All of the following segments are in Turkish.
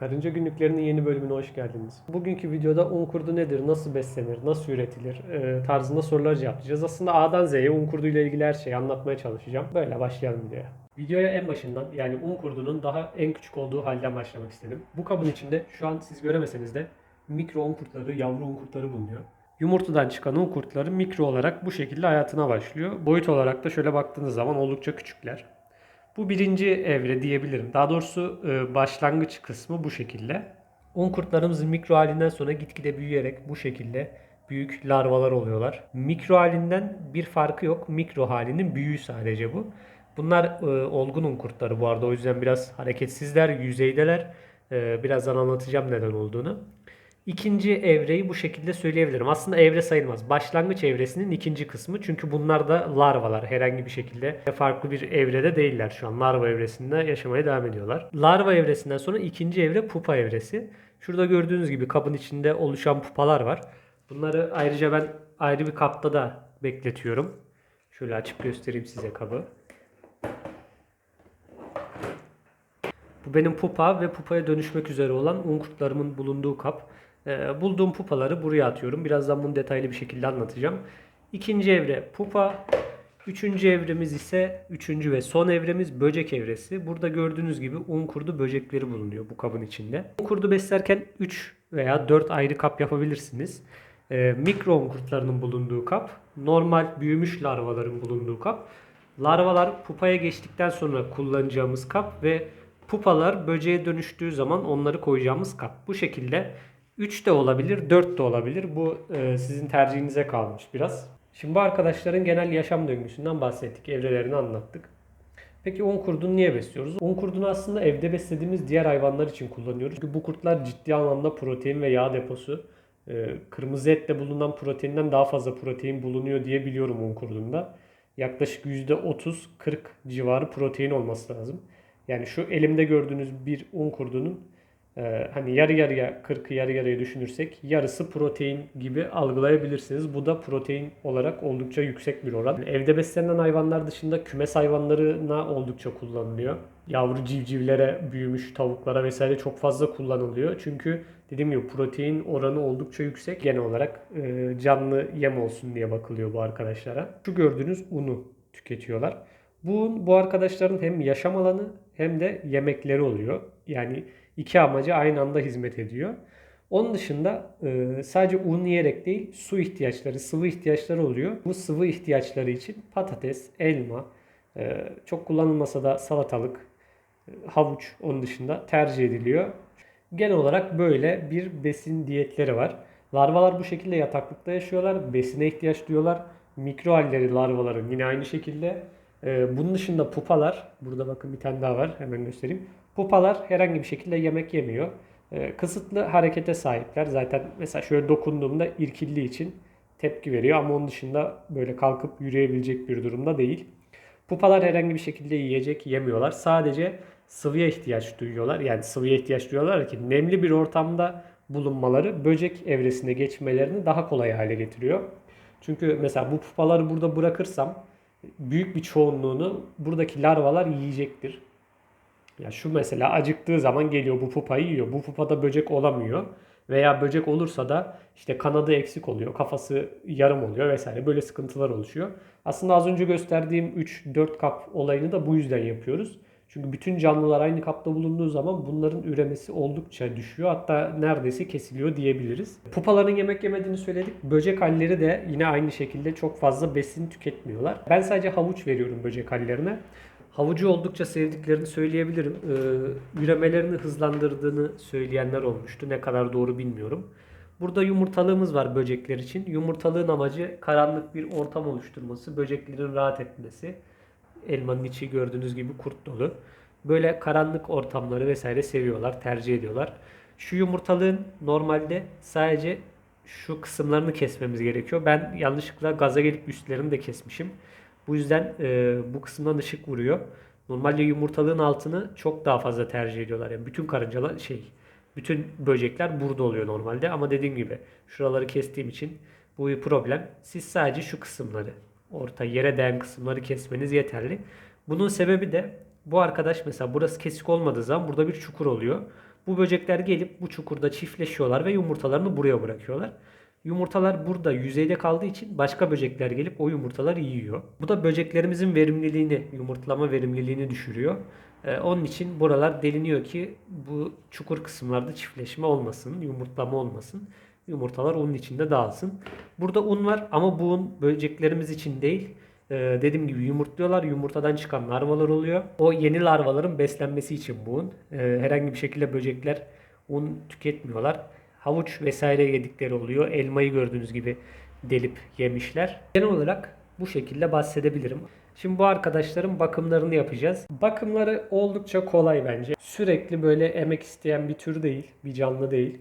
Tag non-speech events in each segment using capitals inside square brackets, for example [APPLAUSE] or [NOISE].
Karınca günlüklerinin yeni bölümüne hoş geldiniz. Bugünkü videoda un kurdu nedir, nasıl beslenir, nasıl üretilir e, tarzında sorular cevaplayacağız. Aslında A'dan Z'ye un kurdu ilgili her şeyi anlatmaya çalışacağım. Böyle başlayalım videoya. Videoya en başından yani un kurdunun daha en küçük olduğu halden başlamak istedim. Bu kabın içinde şu an siz göremeseniz de mikro un kurtları, yavru un kurtları bulunuyor. Yumurtadan çıkan un kurtları mikro olarak bu şekilde hayatına başlıyor. Boyut olarak da şöyle baktığınız zaman oldukça küçükler. Bu birinci evre diyebilirim. Daha doğrusu e, başlangıç kısmı bu şekilde. Un kurtlarımız mikro halinden sonra gitgide büyüyerek bu şekilde büyük larvalar oluyorlar. Mikro halinden bir farkı yok. Mikro halinin büyüğü sadece bu. Bunlar e, olgun un kurtları bu arada. O yüzden biraz hareketsizler, yüzeydeler. E, birazdan anlatacağım neden olduğunu. İkinci evreyi bu şekilde söyleyebilirim. Aslında evre sayılmaz. Başlangıç evresinin ikinci kısmı. Çünkü bunlar da larvalar. Herhangi bir şekilde farklı bir evrede değiller şu an. Larva evresinde yaşamaya devam ediyorlar. Larva evresinden sonra ikinci evre pupa evresi. Şurada gördüğünüz gibi kabın içinde oluşan pupalar var. Bunları ayrıca ben ayrı bir kapta da bekletiyorum. Şöyle açıp göstereyim size kabı. Bu benim pupa ve pupaya dönüşmek üzere olan un kurtlarımın bulunduğu kap. Ee, bulduğum pupaları buraya atıyorum. Birazdan bunu detaylı bir şekilde anlatacağım. İkinci evre pupa. Üçüncü evremiz ise üçüncü ve son evremiz böcek evresi. Burada gördüğünüz gibi un kurdu böcekleri bulunuyor bu kabın içinde. Un kurdu beslerken 3 veya 4 ayrı kap yapabilirsiniz. Ee, mikro un kurtlarının bulunduğu kap, normal büyümüş larvaların bulunduğu kap, larvalar pupaya geçtikten sonra kullanacağımız kap ve pupalar böceğe dönüştüğü zaman onları koyacağımız kap. Bu şekilde 3 de olabilir, 4 de olabilir. Bu e, sizin tercihinize kalmış biraz. Şimdi bu arkadaşların genel yaşam döngüsünden bahsettik, evrelerini anlattık. Peki un kurdunu niye besliyoruz? Un kurdunu aslında evde beslediğimiz diğer hayvanlar için kullanıyoruz. Çünkü bu kurtlar ciddi anlamda protein ve yağ deposu. Ee, Kırmızı ette bulunan proteinden daha fazla protein bulunuyor diye biliyorum un kurdunda. Yaklaşık %30-40 civarı protein olması lazım. Yani şu elimde gördüğünüz bir un kurdunun e, hani yarı yarıya 40'ı yarı yarıya düşünürsek yarısı protein gibi algılayabilirsiniz. Bu da protein olarak oldukça yüksek bir oran. Evde beslenen hayvanlar dışında kümes hayvanlarına oldukça kullanılıyor. Yavru civcivlere, büyümüş tavuklara vesaire çok fazla kullanılıyor. Çünkü dediğim gibi protein oranı oldukça yüksek. Genel olarak e, canlı yem olsun diye bakılıyor bu arkadaşlara. Şu gördüğünüz unu tüketiyorlar. Bu, bu arkadaşların hem yaşam alanı hem de yemekleri oluyor. Yani iki amaca aynı anda hizmet ediyor. Onun dışında e, sadece un yiyerek değil su ihtiyaçları, sıvı ihtiyaçları oluyor. Bu sıvı ihtiyaçları için patates, elma, e, çok kullanılmasa da salatalık, e, havuç onun dışında tercih ediliyor. Genel olarak böyle bir besin diyetleri var. Larvalar bu şekilde yataklıkta yaşıyorlar. Besine ihtiyaç duyuyorlar. Mikro halleri larvaların yine aynı şekilde. Bunun dışında pupalar, burada bakın bir tane daha var hemen göstereyim. Pupalar herhangi bir şekilde yemek yemiyor. Ee, kısıtlı harekete sahipler. Zaten mesela şöyle dokunduğumda irkildiği için tepki veriyor ama onun dışında böyle kalkıp yürüyebilecek bir durumda değil. Pupalar herhangi bir şekilde yiyecek yemiyorlar. Sadece sıvıya ihtiyaç duyuyorlar. Yani sıvıya ihtiyaç duyuyorlar ki nemli bir ortamda bulunmaları böcek evresine geçmelerini daha kolay hale getiriyor. Çünkü mesela bu pupaları burada bırakırsam büyük bir çoğunluğunu buradaki larvalar yiyecektir. Ya şu mesela acıktığı zaman geliyor bu pupayı yiyor. Bu pupada böcek olamıyor. Veya böcek olursa da işte kanadı eksik oluyor, kafası yarım oluyor vesaire böyle sıkıntılar oluşuyor. Aslında az önce gösterdiğim 3-4 kap olayını da bu yüzden yapıyoruz. Çünkü bütün canlılar aynı kapta bulunduğu zaman bunların üremesi oldukça düşüyor. Hatta neredeyse kesiliyor diyebiliriz. Pupaların yemek yemediğini söyledik. Böcek halleri de yine aynı şekilde çok fazla besin tüketmiyorlar. Ben sadece havuç veriyorum böcek hallerine. Havucu oldukça sevdiklerini söyleyebilirim. Ee, üremelerini hızlandırdığını söyleyenler olmuştu. Ne kadar doğru bilmiyorum. Burada yumurtalığımız var böcekler için. Yumurtalığın amacı karanlık bir ortam oluşturması, böceklerin rahat etmesi. Elmanın içi gördüğünüz gibi kurt dolu. Böyle karanlık ortamları vesaire seviyorlar, tercih ediyorlar. Şu yumurtalığın normalde sadece şu kısımlarını kesmemiz gerekiyor. Ben yanlışlıkla gaza gelip üstlerini de kesmişim. Bu yüzden e, bu kısımdan ışık vuruyor. Normalde yumurtalığın altını çok daha fazla tercih ediyorlar. Yani bütün karıncalar şey, bütün böcekler burada oluyor normalde. Ama dediğim gibi şuraları kestiğim için bu bir problem. Siz sadece şu kısımları, orta yere değen kısımları kesmeniz yeterli. Bunun sebebi de bu arkadaş mesela burası kesik olmadığı zaman burada bir çukur oluyor. Bu böcekler gelip bu çukurda çiftleşiyorlar ve yumurtalarını buraya bırakıyorlar. Yumurtalar burada yüzeyde kaldığı için başka böcekler gelip o yumurtaları yiyor. Bu da böceklerimizin verimliliğini, yumurtlama verimliliğini düşürüyor. Ee, onun için buralar deliniyor ki bu çukur kısımlarda çiftleşme olmasın, yumurtlama olmasın. Yumurtalar onun içinde dağılsın. Burada un var ama bu un böceklerimiz için değil. Ee, dediğim gibi yumurtluyorlar. Yumurtadan çıkan larvalar oluyor. O yeni larvaların beslenmesi için bu un. Ee, herhangi bir şekilde böcekler un tüketmiyorlar. Havuç vesaire yedikleri oluyor. Elmayı gördüğünüz gibi delip yemişler. Genel olarak bu şekilde bahsedebilirim. Şimdi bu arkadaşların bakımlarını yapacağız. Bakımları oldukça kolay bence. Sürekli böyle emek isteyen bir tür değil, bir canlı değil.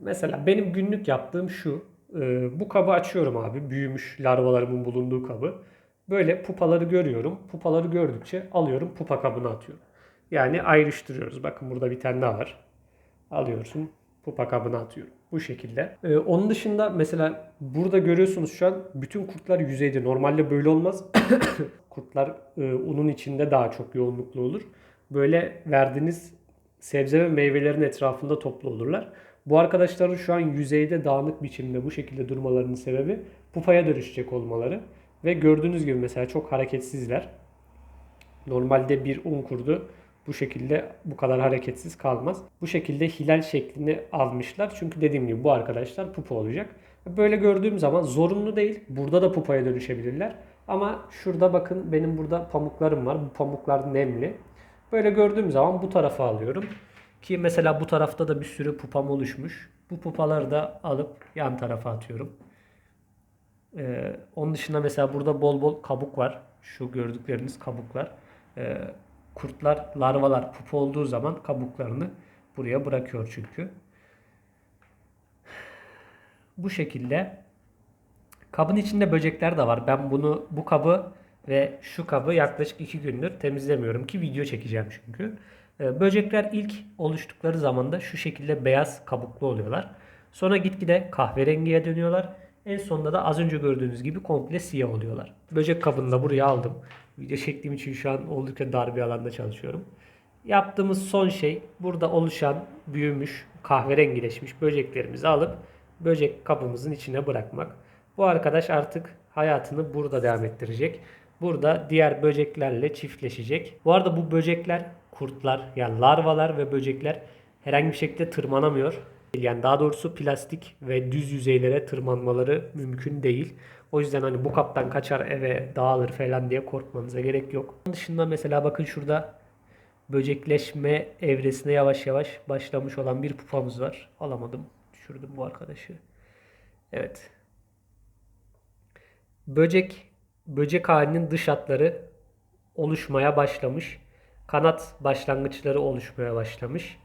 Mesela benim günlük yaptığım şu. Ee, bu kabı açıyorum abi. Büyümüş larvalarımın bulunduğu kabı. Böyle pupaları görüyorum. Pupaları gördükçe alıyorum pupa kabına atıyorum. Yani ayrıştırıyoruz. Bakın burada bir tane daha var. Alıyorsun pupa kabına atıyorum. Bu şekilde. Ee, onun dışında mesela burada görüyorsunuz şu an bütün kurtlar yüzeyde. Normalde böyle olmaz. [COUGHS] kurtlar e, unun içinde daha çok yoğunluklu olur. Böyle verdiğiniz sebze ve meyvelerin etrafında toplu olurlar. Bu arkadaşların şu an yüzeyde dağınık biçimde bu şekilde durmalarının sebebi pupaya dönüşecek olmaları. Ve gördüğünüz gibi mesela çok hareketsizler. Normalde bir un kurdu bu şekilde bu kadar hareketsiz kalmaz. Bu şekilde hilal şeklini almışlar. Çünkü dediğim gibi bu arkadaşlar pupa olacak. Böyle gördüğüm zaman zorunlu değil. Burada da pupaya dönüşebilirler. Ama şurada bakın benim burada pamuklarım var. Bu pamuklar nemli. Böyle gördüğüm zaman bu tarafa alıyorum. Ki mesela bu tarafta da bir sürü pupam oluşmuş. Bu pupaları da alıp yan tarafa atıyorum. Ee, onun dışında mesela burada bol bol kabuk var. Şu gördükleriniz kabuklar. Ee, kurtlar, larvalar pupa olduğu zaman kabuklarını buraya bırakıyor çünkü. Bu şekilde kabın içinde böcekler de var. Ben bunu bu kabı ve şu kabı yaklaşık 2 gündür temizlemiyorum ki video çekeceğim çünkü. Ee, böcekler ilk oluştukları zaman da şu şekilde beyaz kabuklu oluyorlar. Sonra gitgide kahverengiye dönüyorlar. En sonunda da az önce gördüğünüz gibi komple siyah oluyorlar. Böcek kabını da buraya aldım. Video çektiğim için şu an oldukça dar bir alanda çalışıyorum. Yaptığımız son şey burada oluşan, büyümüş, kahverengileşmiş böceklerimizi alıp böcek kabımızın içine bırakmak. Bu arkadaş artık hayatını burada devam ettirecek. Burada diğer böceklerle çiftleşecek. Bu arada bu böcekler, kurtlar yani larvalar ve böcekler herhangi bir şekilde tırmanamıyor. Yani daha doğrusu plastik ve düz yüzeylere tırmanmaları mümkün değil. O yüzden hani bu kaptan kaçar eve dağılır falan diye korkmanıza gerek yok. Onun dışında mesela bakın şurada böcekleşme evresine yavaş yavaş başlamış olan bir pupamız var. Alamadım. Düşürdüm bu arkadaşı. Evet. Böcek böcek halinin dış hatları oluşmaya başlamış. Kanat başlangıçları oluşmaya başlamış.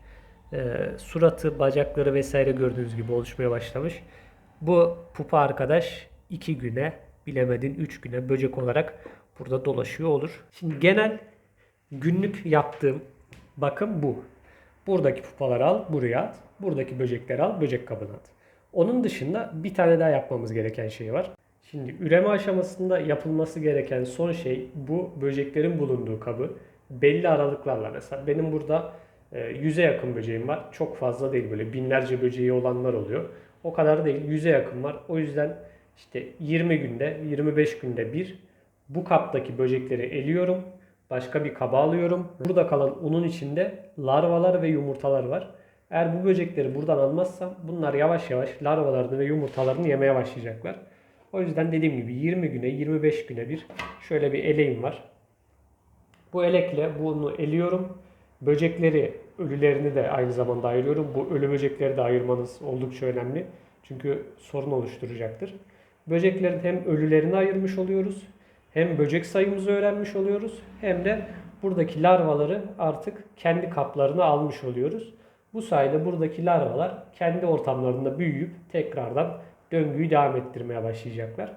E, suratı, bacakları vesaire gördüğünüz gibi oluşmaya başlamış. Bu pupa arkadaş 2 güne bilemedin 3 güne böcek olarak burada dolaşıyor olur. Şimdi genel günlük yaptığım bakım bu. Buradaki pupaları al buraya at. Buradaki böcekleri al böcek kabına at. Onun dışında bir tane daha yapmamız gereken şey var. Şimdi üreme aşamasında yapılması gereken son şey bu böceklerin bulunduğu kabı belli aralıklarla mesela benim burada e, yüze yakın böceğim var. Çok fazla değil böyle binlerce böceği olanlar oluyor. O kadar değil. Yüze yakın var. O yüzden işte 20 günde, 25 günde bir bu kaptaki böcekleri eliyorum. Başka bir kaba alıyorum. Burada kalan unun içinde larvalar ve yumurtalar var. Eğer bu böcekleri buradan almazsam bunlar yavaş yavaş larvalarını ve yumurtalarını yemeye başlayacaklar. O yüzden dediğim gibi 20 güne 25 güne bir şöyle bir eleğim var. Bu elekle bunu eliyorum. Böcekleri, ölülerini de aynı zamanda ayırıyorum. Bu ölü böcekleri de ayırmanız oldukça önemli. Çünkü sorun oluşturacaktır. Böceklerin hem ölülerini ayırmış oluyoruz, hem böcek sayımızı öğrenmiş oluyoruz, hem de buradaki larvaları artık kendi kaplarına almış oluyoruz. Bu sayede buradaki larvalar kendi ortamlarında büyüyüp tekrardan döngüyü devam ettirmeye başlayacaklar.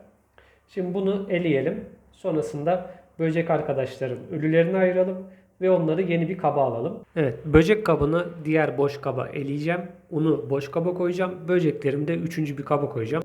Şimdi bunu eleyelim. Sonrasında böcek arkadaşların ölülerini ayıralım ve onları yeni bir kaba alalım. Evet, böcek kabını diğer boş kaba eleyeceğim. Unu boş kaba koyacağım. Böceklerimi de üçüncü bir kaba koyacağım.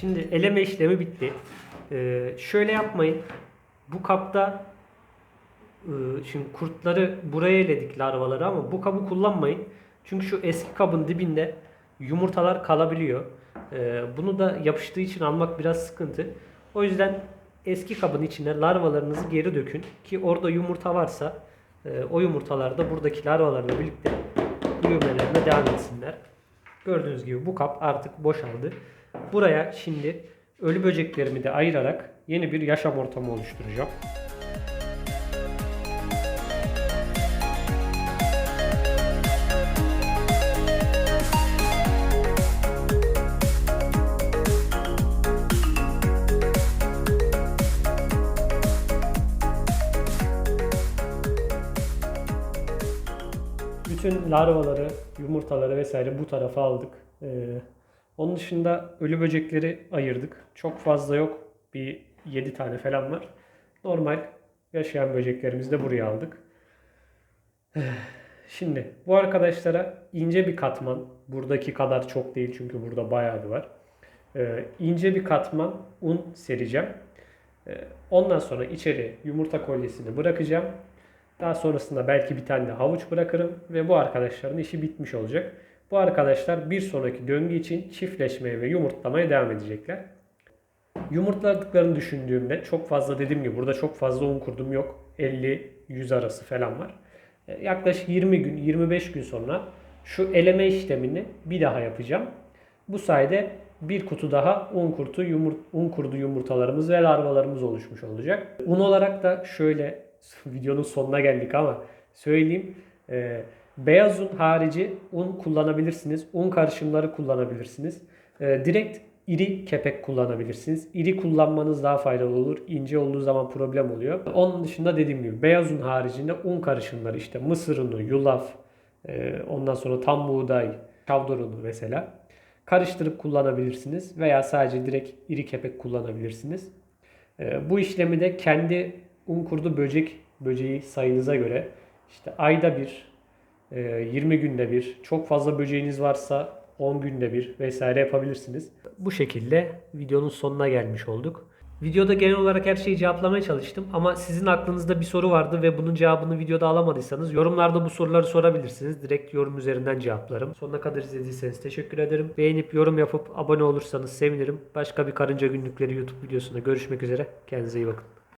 Şimdi eleme işlemi bitti. Ee, şöyle yapmayın. Bu kapta e, şimdi kurtları buraya eledik larvaları ama bu kabı kullanmayın. Çünkü şu eski kabın dibinde yumurtalar kalabiliyor. Ee, bunu da yapıştığı için almak biraz sıkıntı. O yüzden eski kabın içine larvalarınızı geri dökün ki orada yumurta varsa e, o yumurtalar da buradaki larvalarla birlikte büyümelerine devam etsinler. Gördüğünüz gibi bu kap artık boşaldı. Buraya şimdi ölü böceklerimi de ayırarak yeni bir yaşam ortamı oluşturacağım. Bütün larvaları, yumurtaları vesaire bu tarafa aldık. Ee, onun dışında ölü böcekleri ayırdık. Çok fazla yok. Bir 7 tane falan var. Normal yaşayan böceklerimizi de buraya aldık. [SIGHS] Şimdi bu arkadaşlara ince bir katman, buradaki kadar çok değil çünkü burada bayağı bir var. Ee, ince bir katman un sereceğim. Ee, ondan sonra içeri yumurta kolyesini bırakacağım. Daha sonrasında belki bir tane de havuç bırakırım ve bu arkadaşların işi bitmiş olacak. Bu arkadaşlar bir sonraki döngü için çiftleşmeye ve yumurtlamaya devam edecekler. Yumurtladıklarını düşündüğümde çok fazla dediğim gibi burada çok fazla un kurdum yok. 50-100 arası falan var. E, Yaklaşık 20 gün, 25 gün sonra şu eleme işlemini bir daha yapacağım. Bu sayede bir kutu daha un kurtu, yumurt, un kurdu yumurtalarımız ve larvalarımız oluşmuş olacak. Un olarak da şöyle [LAUGHS] videonun sonuna geldik ama söyleyeyim. E, beyaz un harici un kullanabilirsiniz. Un karışımları kullanabilirsiniz. E, direkt iri kepek kullanabilirsiniz. İri kullanmanız daha faydalı olur. İnce olduğu zaman problem oluyor. Onun dışında dediğim gibi beyaz un haricinde un karışımları işte mısır unu, yulaf, e, ondan sonra tam buğday, çavdar unu mesela karıştırıp kullanabilirsiniz veya sadece direkt iri kepek kullanabilirsiniz. E, bu işlemi de kendi un kurdu böcek böceği sayınıza göre işte ayda bir, 20 günde bir, çok fazla böceğiniz varsa 10 günde bir vesaire yapabilirsiniz. Bu şekilde videonun sonuna gelmiş olduk. Videoda genel olarak her şeyi cevaplamaya çalıştım ama sizin aklınızda bir soru vardı ve bunun cevabını videoda alamadıysanız yorumlarda bu soruları sorabilirsiniz. Direkt yorum üzerinden cevaplarım. Sonuna kadar izlediyseniz teşekkür ederim. Beğenip yorum yapıp abone olursanız sevinirim. Başka bir karınca günlükleri YouTube videosunda görüşmek üzere. Kendinize iyi bakın.